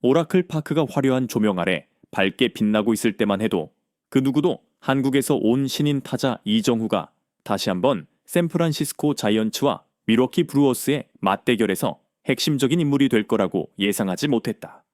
오라클 파크가 화려한 조명 아래 밝게 빛나고 있을 때만 해도 그 누구도 한국에서 온 신인 타자 이정후가 다시 한번 샌프란시스코 자이언츠와 미러키 브루어스의 맞대결에서 핵심적인 인물이 될 거라고 예상하지 못했다.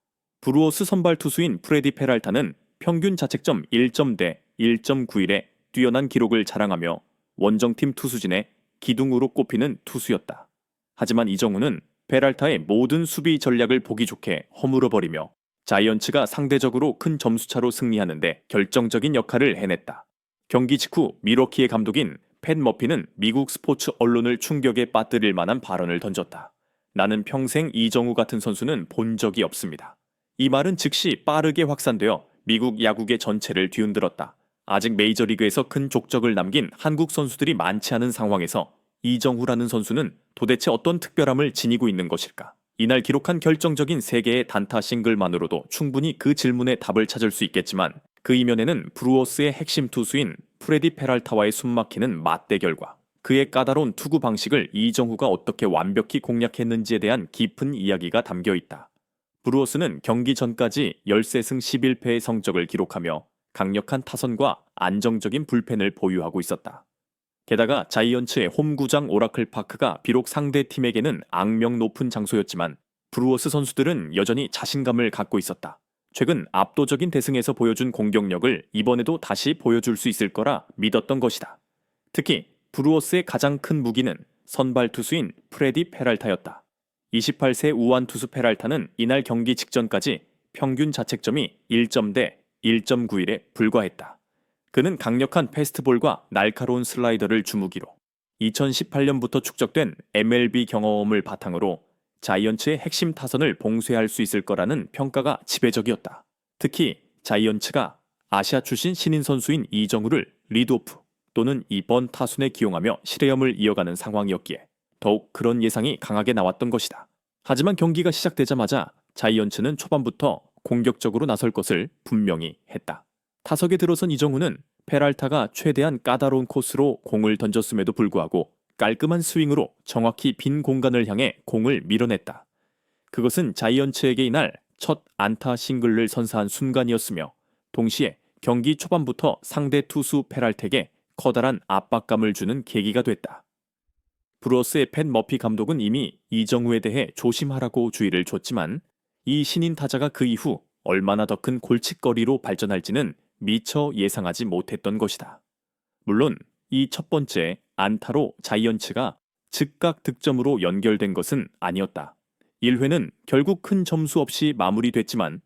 브루어스 선발 투수인 프레디 페랄타는 평균 자책점 1점대 1.91의 뛰어난 기록을 자랑하며 원정팀 투수진의 기둥으로 꼽히는 투수였다. 하지만 이정우는 페랄타의 모든 수비 전략을 보기 좋게 허물어버리며 자이언츠가 상대적으로 큰 점수차로 승리하는데 결정적인 역할을 해냈다. 경기 직후 미러키의 감독인 팻 머피는 미국 스포츠 언론을 충격에 빠뜨릴 만한 발언을 던졌다. 나는 평생 이정우 같은 선수는 본 적이 없습니다. 이 말은 즉시 빠르게 확산되어 미국 야구계 전체를 뒤흔들었다. 아직 메이저리그에서 큰 족적을 남긴 한국 선수들이 많지 않은 상황에서 이정후라는 선수는 도대체 어떤 특별함을 지니고 있는 것일까? 이날 기록한 결정적인 3개의 단타 싱글만으로도 충분히 그 질문에 답을 찾을 수 있겠지만 그 이면에는 브루어스의 핵심 투수인 프레디 페랄타와의 숨막히는 맞대결과 그의 까다로운 투구 방식을 이정후가 어떻게 완벽히 공략했는지에 대한 깊은 이야기가 담겨 있다. 브루어스는 경기 전까지 13승 11패의 성적을 기록하며 강력한 타선과 안정적인 불펜을 보유하고 있었다. 게다가 자이언츠의 홈구장 오라클 파크가 비록 상대 팀에게는 악명 높은 장소였지만 브루어스 선수들은 여전히 자신감을 갖고 있었다. 최근 압도적인 대승에서 보여준 공격력을 이번에도 다시 보여줄 수 있을 거라 믿었던 것이다. 특히 브루어스의 가장 큰 무기는 선발 투수인 프레디 페랄타였다. 28세 우완 투수 페랄타는 이날 경기 직전까지 평균 자책점이 1점대 1.91에 불과했다. 그는 강력한 패스트볼과 날카로운 슬라이더를 주무기로 2018년부터 축적된 MLB 경험을 바탕으로 자이언츠의 핵심 타선을 봉쇄할 수 있을 거라는 평가가 지배적이었다. 특히 자이언츠가 아시아 출신 신인 선수인 이정우를 리드오프 또는 2번 타순에 기용하며 실해염을 이어가는 상황이었기에 더욱 그런 예상이 강하게 나왔던 것이다. 하지만 경기가 시작되자마자 자이언츠는 초반부터 공격적으로 나설 것을 분명히 했다. 타석에 들어선 이정우는 페랄타가 최대한 까다로운 코스로 공을 던졌음에도 불구하고 깔끔한 스윙으로 정확히 빈 공간을 향해 공을 밀어냈다. 그것은 자이언츠에게 이날 첫 안타 싱글을 선사한 순간이었으며 동시에 경기 초반부터 상대 투수 페랄텍에 커다란 압박감을 주는 계기가 됐다. 브로스의 팬 머피 감독은 이미 이정우에 대해 조심하라고 주의를 줬지만 이 신인 타자가 그 이후 얼마나 더 큰 골칫거리로 발전할지는 미처 예상하지 못했던 것이다. 물론 이 첫 번째 안타로 자이언츠가 즉각 득점으로 연결된 것은 아니었다. 1회는 결국 큰 점수 없이 마무리됐지만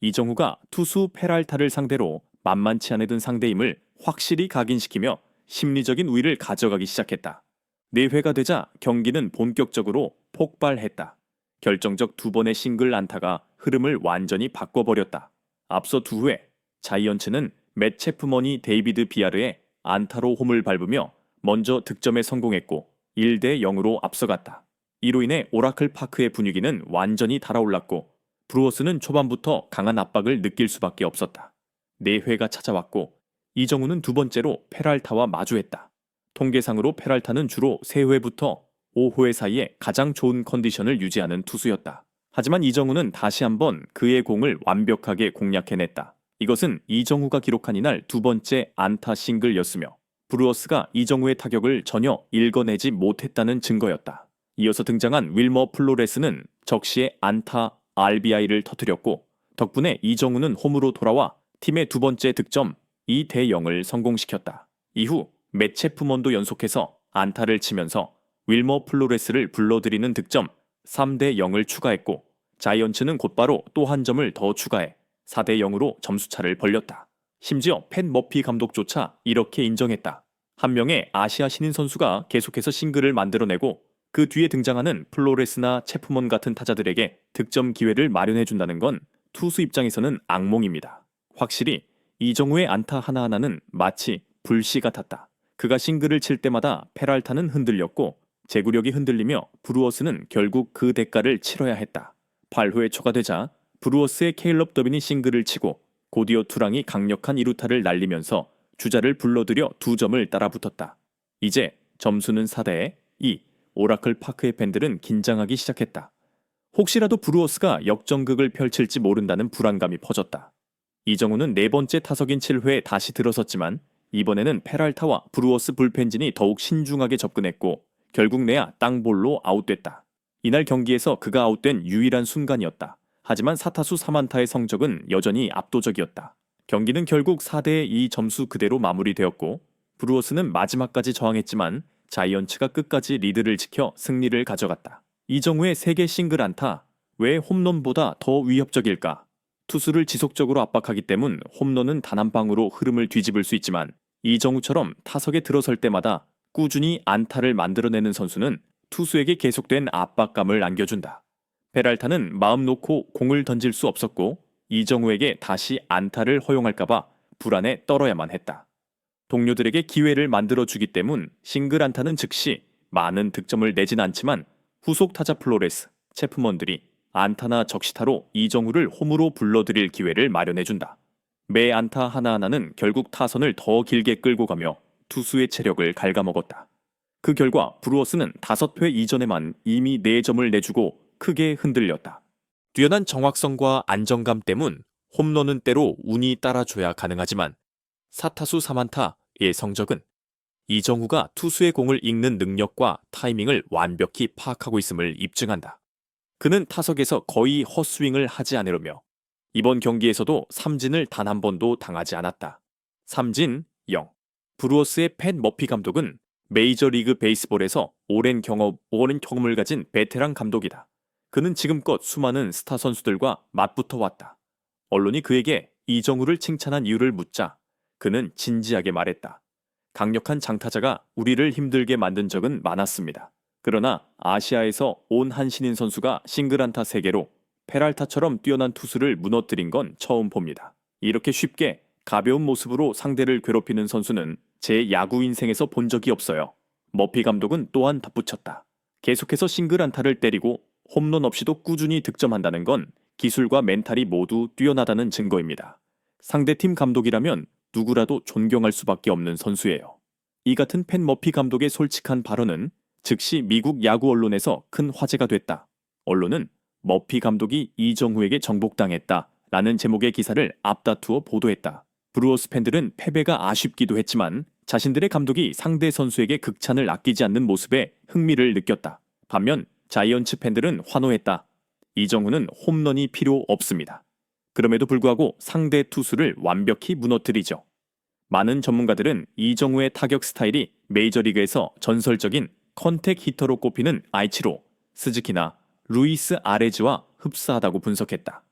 이정후가 투수 페랄타를 상대로 만만치 않은 상대임을 확실히 각인시키며 심리적인 우위를 가져가기 시작했다. 4회가 되자 경기는 본격적으로 폭발했다. 결정적 두 번의 싱글 안타가 흐름을 완전히 바꿔버렸다. 앞서 두 회, 자이언츠는 맷 체프머니 데이비드 비아르의 안타로 홈을 밟으며 먼저 득점에 성공했고 1대 0으로 앞서갔다. 이로 인해 오라클 파크의 분위기는 완전히 달아올랐고 브루어스는 초반부터 강한 압박을 느낄 수밖에 없었다. 4회가 찾아왔고 이정우는 두 번째로 페랄타와 마주했다. 통계상으로 페랄타는 주로 3회부터 5회 사이에 가장 좋은 컨디션을 유지하는 투수였다. 하지만 이정우는 다시 한번 그의 공을 완벽하게 공략해냈다. 이것은 이정우가 기록한 이날 두 번째 안타 싱글이었으며 브루어스가 이정우의 타격을 전혀 읽어내지 못했다는 증거였다. 이어서 등장한 윌머 플로레스는 적시에 안타 RBI를 터뜨렸고 덕분에 이정우는 홈으로 돌아와 팀의 두 번째 득점 2대 0을 성공시켰다. 이후 매체프먼도 연속해서 안타를 치면서 윌머 플로레스를 불러들이는 득점 3대 0을 추가했고 자이언츠는 곧바로 또 한 점을 더 추가해 4대 0으로 점수차를 벌렸다. 심지어 팬 머피 감독조차 이렇게 인정했다. 한 명의 아시아 신인 선수가 계속해서 싱글을 만들어내고 그 뒤에 등장하는 플로레스나 체프먼 같은 타자들에게 득점 기회를 마련해 준다는 건 투수 입장에서는 악몽입니다. 확실히 이정우의 안타 하나하나는 마치 불씨 같았다. 그가 싱글을 칠 때마다 페랄타는 흔들렸고 제구력이 흔들리며 브루어스는 결국 그 대가를 치러야 했다. 8회 초가 되자 브루어스의 케일럽 더빈이 싱글을 치고 고디오 투랑이 강력한 이루타를 날리면서 주자를 불러들여 두 점을 따라붙었다. 이제 점수는 4대 2. 오라클 파크의 팬들은 긴장하기 시작했다. 혹시라도 브루어스가 역전극을 펼칠지 모른다는 불안감이 퍼졌다. 이정우는 네 번째 타석인 7회에 다시 들어섰지만 이번에는 페랄타와 브루어스 불펜진이 더욱 신중하게 접근했고 결국 내야 땅볼로 아웃됐다. 이날 경기에서 그가 아웃된 유일한 순간이었다. 하지만 사타수 3안타의 성적은 여전히 압도적이었다. 경기는 결국 4대 2 점수 그대로 마무리되었고 브루어스는 마지막까지 저항했지만 자이언츠가 끝까지 리드를 지켜 승리를 가져갔다. 이정우의 3개 싱글 안타 왜 홈런보다 더 위협적일까? 투수를 지속적으로 압박하기 때문 홈런은 단 한 방으로 흐름을 뒤집을 수 있지만 이정우처럼 타석에 들어설 때마다 꾸준히 안타를 만들어내는 선수는 투수에게 계속된 압박감을 안겨준다. 페랄타는 마음 놓고 공을 던질 수 없었고 이정우에게 다시 안타를 허용할까봐 불안에 떨어야만 했다. 동료들에게 기회를 만들어주기 때문 싱글 안타는 즉시 많은 득점을 내진 않지만 후속 타자 플로레스, 체프먼들이 안타나 적시타로 이정우를 홈으로 불러들일 기회를 마련해준다. 매 안타 하나하나는 결국 타선을 더 길게 끌고 가며 투수의 체력을 갉아먹었다. 그 결과 브루어스는 5회 이전에만 이미 4점을 내주고 크게 흔들렸다. 뛰어난 정확성과 안정감 때문 홈런은 때로 운이 따라줘야 가능하지만 사타수 3안타의 성적은 이정우가 투수의 공을 읽는 능력과 타이밍을 완벽히 파악하고 있음을 입증한다. 그는 타석에서 거의 헛스윙을 하지 않으려며 이번 경기에서도 삼진을 단 한 번도 당하지 않았다. 삼진 0. 브루어스의 팬 머피 감독은 메이저리그 베이스볼에서 오랜 경험, 오랜 경험을 가진 베테랑 감독이다. 그는 지금껏 수많은 스타 선수들과 맞붙어 왔다. 언론이 그에게 이정우를 칭찬한 이유를 묻자 그는 진지하게 말했다. 강력한 장타자가 우리를 힘들게 만든 적은 많았습니다. 그러나 아시아에서 온 한신인 선수가 싱글안타 3개로 페랄타처럼 뛰어난 투수를 무너뜨린 건 처음 봅니다. 이렇게 쉽게 가벼운 모습으로 상대를 괴롭히는 선수는 제 야구 인생에서 본 적이 없어요. 머피 감독은 또한 덧붙였다. 계속해서 싱글 안타를 때리고 홈런 없이도 꾸준히 득점한다는 건 기술과 멘탈이 모두 뛰어나다는 증거입니다. 상대팀 감독이라면 누구라도 존경할 수밖에 없는 선수예요. 이 같은 팬 머피 감독의 솔직한 발언은 즉시 미국 야구 언론에서 큰 화제가 됐다. 언론은 머피 감독이 이정후에게 정복당했다. 라는 제목의 기사를 앞다투어 보도했다. 브루어스 팬들은 패배가 아쉽기도 했지만 자신들의 감독이 상대 선수에게 극찬을 아끼지 않는 모습에 흥미를 느꼈다. 반면 자이언츠 팬들은 환호했다. 이정후는 홈런이 필요 없습니다. 그럼에도 불구하고 상대 투수를 완벽히 무너뜨리죠. 많은 전문가들은 이정후의 타격 스타일이 메이저리그에서 전설적인 컨택 히터로 꼽히는 아이치로, 스즈키나 루이스 아레즈와 흡사하다고 분석했다.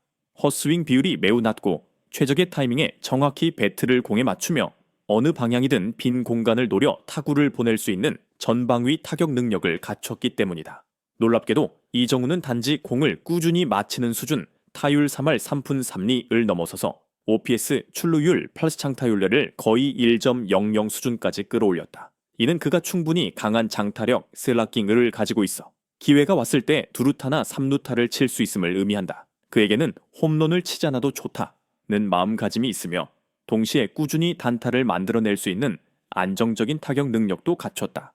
헛스윙 비율이 매우 낮고 최적의 타이밍에 정확히 배트를 공에 맞추며 어느 방향이든 빈 공간을 노려 타구를 보낼 수 있는 전방위 타격 능력을 갖췄기 때문이다. 놀랍게도 이정우는 단지 공을 꾸준히 맞히는 수준 타율 3할 3푼 3리을 넘어서서 OPS 출루율 플러스 장타율례를 거의 1.00 수준까지 끌어올렸다. 이는 그가 충분히 강한 장타력 슬라킹을 가지고 있어 기회가 왔을 때 두루타나 삼루타를 칠 수 있음을 의미한다. 그에게는 홈런을 치지 않아도 좋다는 마음가짐이 있으며 동시에 꾸준히 단타를 만들어낼 수 있는 안정적인 타격 능력도 갖췄다.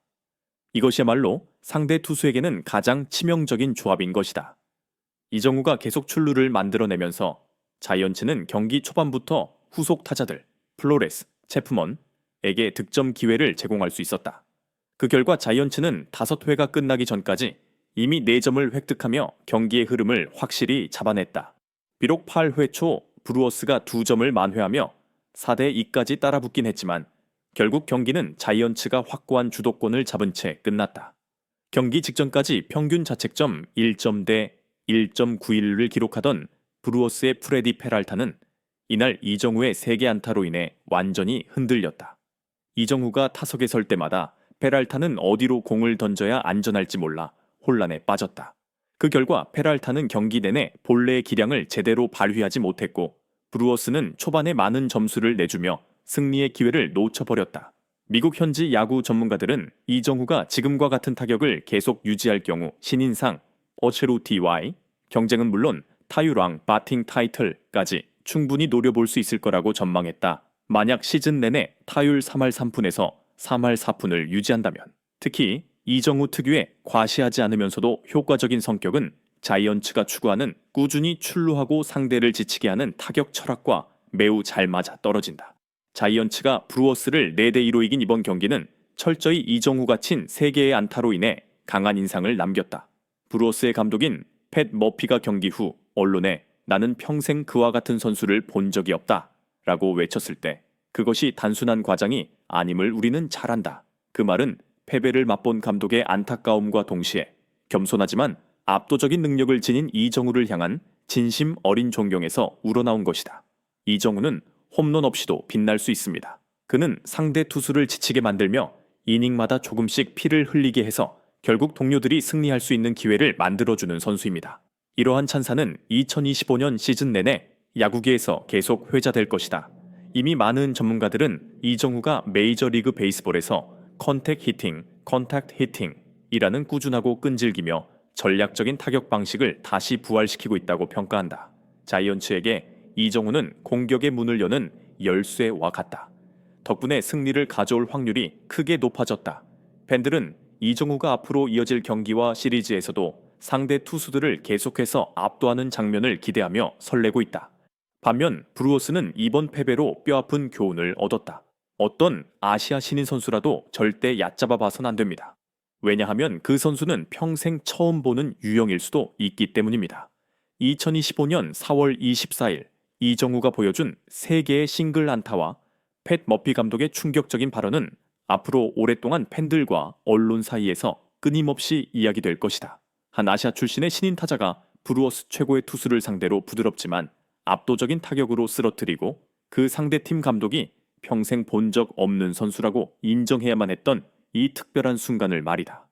이것이야말로 상대 투수에게는 가장 치명적인 조합인 것이다. 이정우가 계속 출루를 만들어내면서 자이언츠는 경기 초반부터 후속 타자들 플로레스, 체프먼에게 득점 기회를 제공할 수 있었다. 그 결과 자이언츠는 5회가 끝나기 전까지 이미 4점을 획득하며 경기의 흐름을 확실히 잡아냈다. 비록 8회 초 브루어스가 2점을 만회하며 4대 2까지 따라붙긴 했지만 결국 경기는 자이언츠가 확고한 주도권을 잡은 채 끝났다. 경기 직전까지 평균 자책점 1점 대 1.91을 기록하던 브루어스의 프레디 페랄타는 이날 이정우의 3개 안타로 인해 완전히 흔들렸다. 이정우가 타석에 설 때마다 페랄타는 어디로 공을 던져야 안전할지 몰라 혼란에 빠졌다. 그 결과 페랄타는 경기 내내 본래의 기량을 제대로 발휘하지 못했고 브루어스는 초반에 많은 점수를 내주며 승리의 기회를 놓쳐버렸다. 미국 현지 야구 전문가들은 이정후가 지금과 같은 타격을 계속 유지할 경우 신인상 어체루티와의 경쟁은 물론 타율왕 바팅 타이틀까지 충분히 노려볼 수 있을 거라고 전망했다. 만약 시즌 내내 타율 3할 3푼에서 3할 4푼을 유지한다면 특히 이정후 특유의 과시하지 않으면서도 효과적인 성격은 자이언츠가 추구하는 꾸준히 출루하고 상대를 지치게 하는 타격 철학과 매우 잘 맞아 떨어진다. 자이언츠가 브루어스를 4대 2로 이긴 이번 경기는 철저히 이정후가 친 3개의 안타로 인해 강한 인상을 남겼다. 브루어스의 감독인 팻 머피가 경기 후 언론에 나는 평생 그와 같은 선수를 본 적이 없다 라고 외쳤을 때 그것이 단순한 과장이 아님을 우리는 잘 안다. 그 말은 패배를 맛본 감독의 안타까움과 동시에 겸손하지만 압도적인 능력을 지닌 이정우를 향한 진심 어린 존경에서 우러나온 것이다. 이정우는 홈런 없이도 빛날 수 있습니다. 그는 상대 투수를 지치게 만들며 이닝마다 조금씩 피를 흘리게 해서 결국 동료들이 승리할 수 있는 기회를 만들어주는 선수입니다. 이러한 찬사는 2025년 시즌 내내 야구계에서 계속 회자될 것이다. 이미 많은 전문가들은 이정우가 메이저리그 베이스볼에서 컨택 히팅, 컨택트 히팅이라는 꾸준하고 끈질기며 전략적인 타격 방식을 다시 부활시키고 있다고 평가한다. 자이언츠에게 이정우는 공격의 문을 여는 열쇠와 같다. 덕분에 승리를 가져올 확률이 크게 높아졌다. 팬들은 이정우가 앞으로 이어질 경기와 시리즈에서도 상대 투수들을 계속해서 압도하는 장면을 기대하며 설레고 있다. 반면 브루어스는 이번 패배로 뼈아픈 교훈을 얻었다. 어떤 아시아 신인 선수라도 절대 얕잡아 봐선 안 됩니다. 왜냐하면 그 선수는 평생 처음 보는 유형일 수도 있기 때문입니다. 2025년 4월 24일 이정우가 보여준 3개의 싱글 안타와 팻 머피 감독의 충격적인 발언은 앞으로 오랫동안 팬들과 언론 사이에서 끊임없이 이야기될 것이다. 한 아시아 출신의 신인 타자가 브루어스 최고의 투수를 상대로 부드럽지만 압도적인 타격으로 쓰러뜨리고 그 상대 팀 감독이 평생 본 적 없는 선수라고 인정해야만 했던 이 특별한 순간을 말이다.